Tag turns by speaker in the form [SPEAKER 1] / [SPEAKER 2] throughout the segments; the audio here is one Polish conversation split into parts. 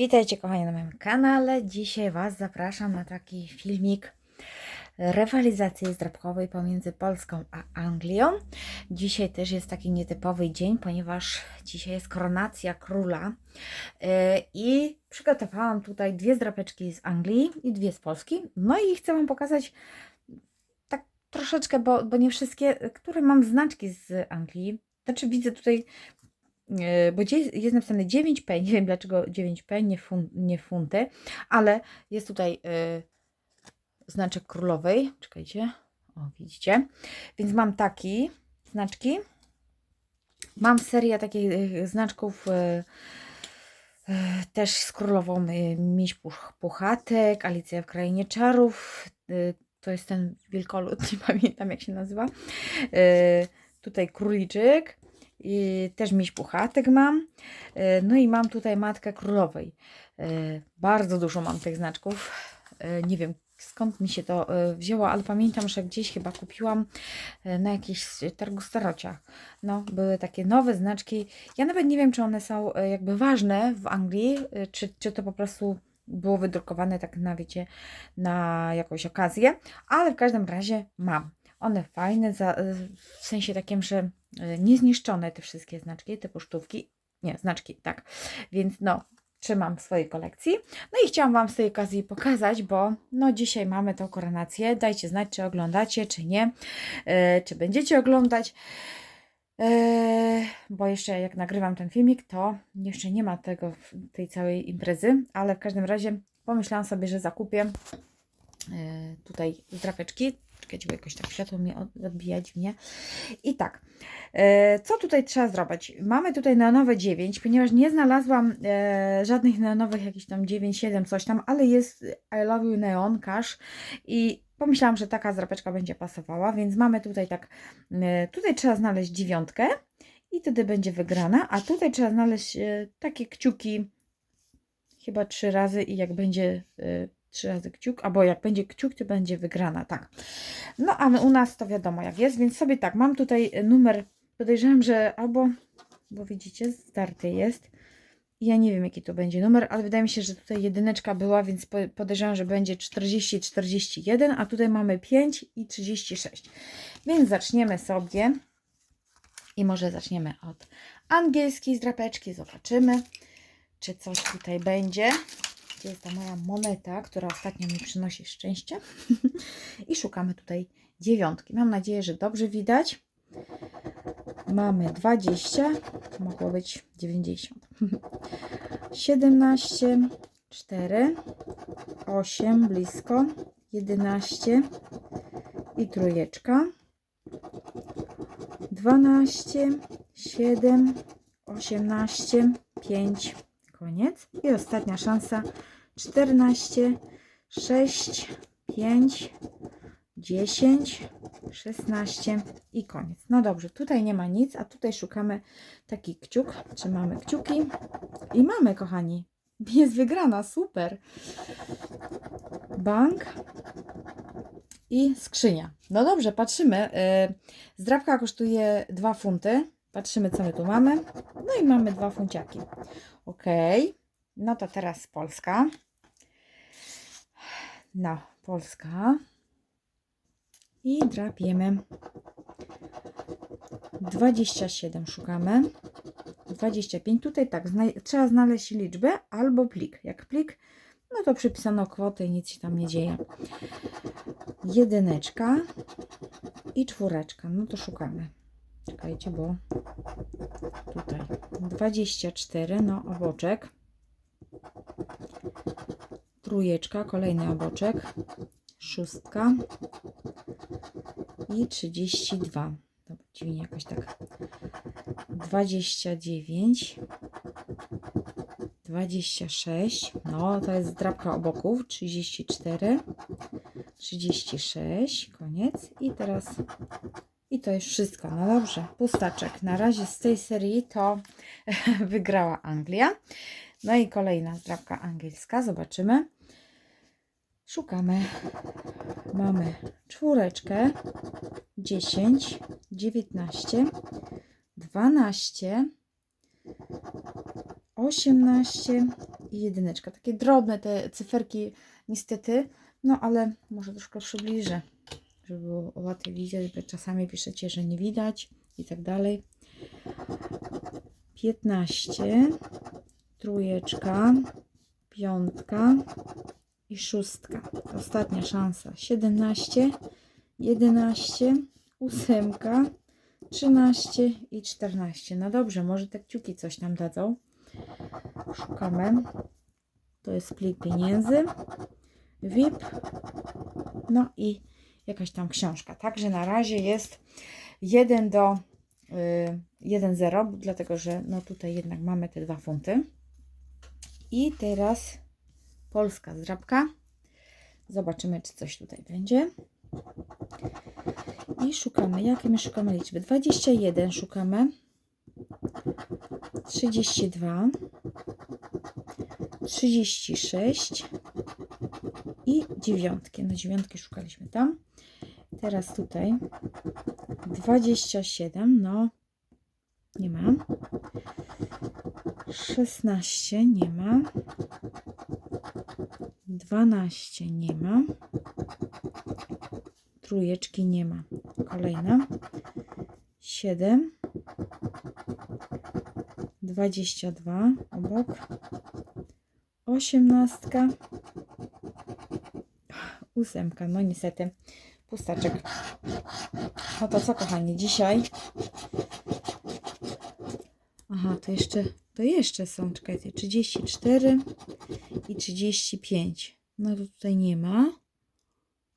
[SPEAKER 1] Witajcie kochani na moim kanale. Dzisiaj Was zapraszam na taki filmik rywalizacji zdrabkowej pomiędzy Polską a Anglią. Dzisiaj też jest taki nietypowy dzień, ponieważ dzisiaj jest koronacja króla Yy, i przygotowałam tutaj dwie zdrapeczki z Anglii i dwie z Polski. No i chcę Wam pokazać tak troszeczkę, bo, bo nie wszystkie, które mam znaczki z Anglii. Znaczy widzę tutaj bo gdzie jest napisane 9p, nie wiem dlaczego 9p, nie, fun, nie funty, ale jest tutaj y, znaczek królowej, czekajcie, o widzicie, więc mam taki znaczki, mam serię takich y, znaczków też z królową Miś Puch, Puchatek, Alicja w Krainie Czarów, to jest ten wielkolud, nie pamiętam jak się nazywa, tutaj króliczek, i też miś puchatek mam. E, No i mam tutaj matkę królowej. Bardzo dużo mam tych znaczków. E, Nie wiem skąd mi się to e, wzięło, ale pamiętam, że gdzieś chyba kupiłam na jakichś targu starociach. No, były takie nowe znaczki. Ja nawet nie wiem, czy one są jakby ważne w Anglii, czy, czy to po prostu było wydrukowane tak na, wiecie, na jakąś okazję, ale w każdym razie mam. One fajne, za, w sensie takim, że niezniszczone te wszystkie znaczki, te pocztówki. Nie, znaczki, tak. Więc no, trzymam w swojej kolekcji. No i chciałam Wam z tej okazji pokazać, bo no dzisiaj mamy tą koronację. Dajcie znać, czy oglądacie, czy nie. E, czy będziecie oglądać. E, bo jeszcze jak nagrywam ten filmik, to jeszcze nie ma tego, tej całej imprezy, ale w każdym razie pomyślałam sobie, że zakupię e, tutaj drapeczki. Czekajcie, bo jakoś tak światło od- odbija dziwnie. I tak, e, co tutaj trzeba zrobić? Mamy tutaj neonowe 9, ponieważ nie znalazłam e, żadnych neonowych, jakichś tam 9, 7, coś tam, ale jest I Love You Neon Cash i pomyślałam, że taka drapeczka będzie pasowała, więc mamy tutaj tak, e, tutaj trzeba znaleźć dziewiątkę i wtedy będzie wygrana, a tutaj trzeba znaleźć takie kciuki chyba trzy razy i jak będzie trzy razy kciuk, albo jak będzie kciuk, to będzie wygrana, tak. No, a u nas to wiadomo jak jest, więc sobie tak, mam tutaj numer, podejrzewam, że albo, bo widzicie, zdarty jest. Ja nie wiem, jaki to będzie numer, ale wydaje mi się, że tutaj jedyneczka była, więc po- podejrzewam, że będzie 40 i 41, a tutaj mamy 5 i 36. Więc zaczniemy sobie i może zaczniemy od angielskiej zdrapeczki, zobaczymy, czy coś tutaj będzie. Gdzie jest ta moja moneta, która ostatnio mi przynosi szczęście. I szukamy tutaj dziewiątki. Mam nadzieję, że dobrze widać. Mamy 20, mogło być 90. 17, 4, 8, blisko, 11 i trójeczka. 12, 7, 18, 5, koniec. I ostatnia szansa 14, 6, 5, 10, 16 i koniec. No dobrze, tutaj nie ma nic, a tutaj szukamy taki kciuk. Trzymamy kciuki i mamy, kochani. Jest wygrana, super. Bank i skrzynia. No dobrze, patrzymy. y, Zdrabka kosztuje 2 funty. Patrzymy, co my tu mamy. No i mamy dwa funciaki. Ok. No to teraz Polska. No, Polska. I drapiemy. 27 szukamy. 25. Tutaj tak, zna- trzeba znaleźć liczbę albo plik. Jak plik, no to przypisano kwotę i nic się tam nie dzieje. Jedyneczka i czwóreczka. No to szukamy. Czekajcie, bo tutaj 24, no oboczek. Trójeczka, kolejny oboczek. Szóstka i 32. Dobra, dziwnie jakoś tak. 29. 26. No, to jest drapka oboków. 34. 36. Koniec. I teraz. I to już wszystko. No dobrze, pustaczek. Na razie z tej serii to wygrała Anglia. No i kolejna drapka angielska. Zobaczymy. Szukamy. Mamy czwóreczkę, 10, 19, 12, 18, i jedyneczka. Takie drobne te cyferki niestety, no ale może troszkę przybliżę, żeby było łatwiej widzieć, bo czasami piszecie, że nie widać i tak dalej. 15, trójeczka, piątka i szóstka. Ostatnia szansa. 17, 11, ósemka, 13 i 14. No dobrze, może te kciuki coś nam dadzą. Szukamy. To jest plik pieniędzy, VIP, no i jakaś tam książka. Także na razie jest 1 do y, 1,0, dlatego że no tutaj jednak mamy te dwa funty. I teraz polska zdrabka. Zobaczymy, czy coś tutaj będzie. I szukamy. Jakie my szukamy liczby? 21 szukamy. 32. 36. I dziewiątki. No dziewiątki szukaliśmy tam. Teraz tutaj 27. No nie ma. 16 nie ma. 12 nie ma. Trójeczki nie ma. Kolejna. 7. 22 obok. 18. Ósemka. No niestety pustaczek. No to co kochani, dzisiaj Aha, to jeszcze, to jeszcze są, czekajcie, 34 i 35. No to tutaj nie ma.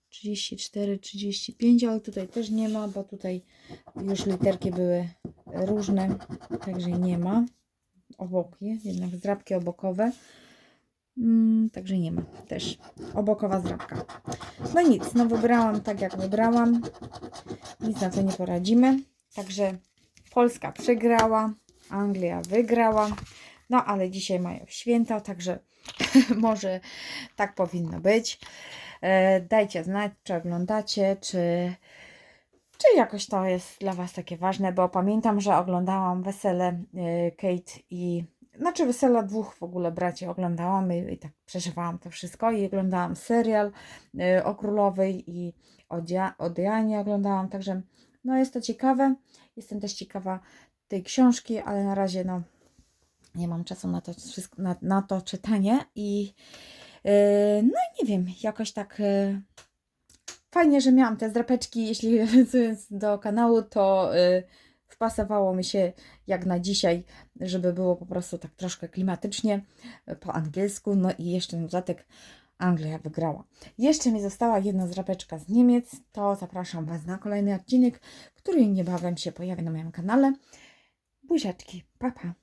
[SPEAKER 1] 34, 35, ale tutaj też nie ma, bo tutaj już literki były różne, także nie ma. Oboki, jednak zdrabki obokowe. Mm, także nie ma też obokowa zdrabka. No nic, no wybrałam tak jak wybrałam. Nic na to nie poradzimy. Także Polska przegrała. Anglia wygrała. No ale dzisiaj mają święta, także może tak powinno być. E, Dajcie znać, czy oglądacie, czy, czy jakoś to jest dla Was takie ważne, bo pamiętam, że oglądałam wesele e, Kate i znaczy wesela dwóch w ogóle braci oglądałam i, i tak przeżywałam to wszystko i oglądałam serial e, o królowej i o, Dia, o Dianie oglądałam, także no jest to ciekawe. Jestem też ciekawa tej książki, ale na razie no nie mam czasu na to, na, na to czytanie i yy, no nie wiem, jakoś tak yy, fajnie, że miałam te zdrapeczki, jeśli wracając do kanału, to yy, wpasowało mi się jak na dzisiaj, żeby było po prostu tak troszkę klimatycznie yy, po angielsku, no i jeszcze na dodatek Anglia wygrała. Jeszcze mi została jedna zdrapeczka z Niemiec, to zapraszam Was na kolejny odcinek, który niebawem się pojawi na moim kanale. Buziaczki. Pa, pa.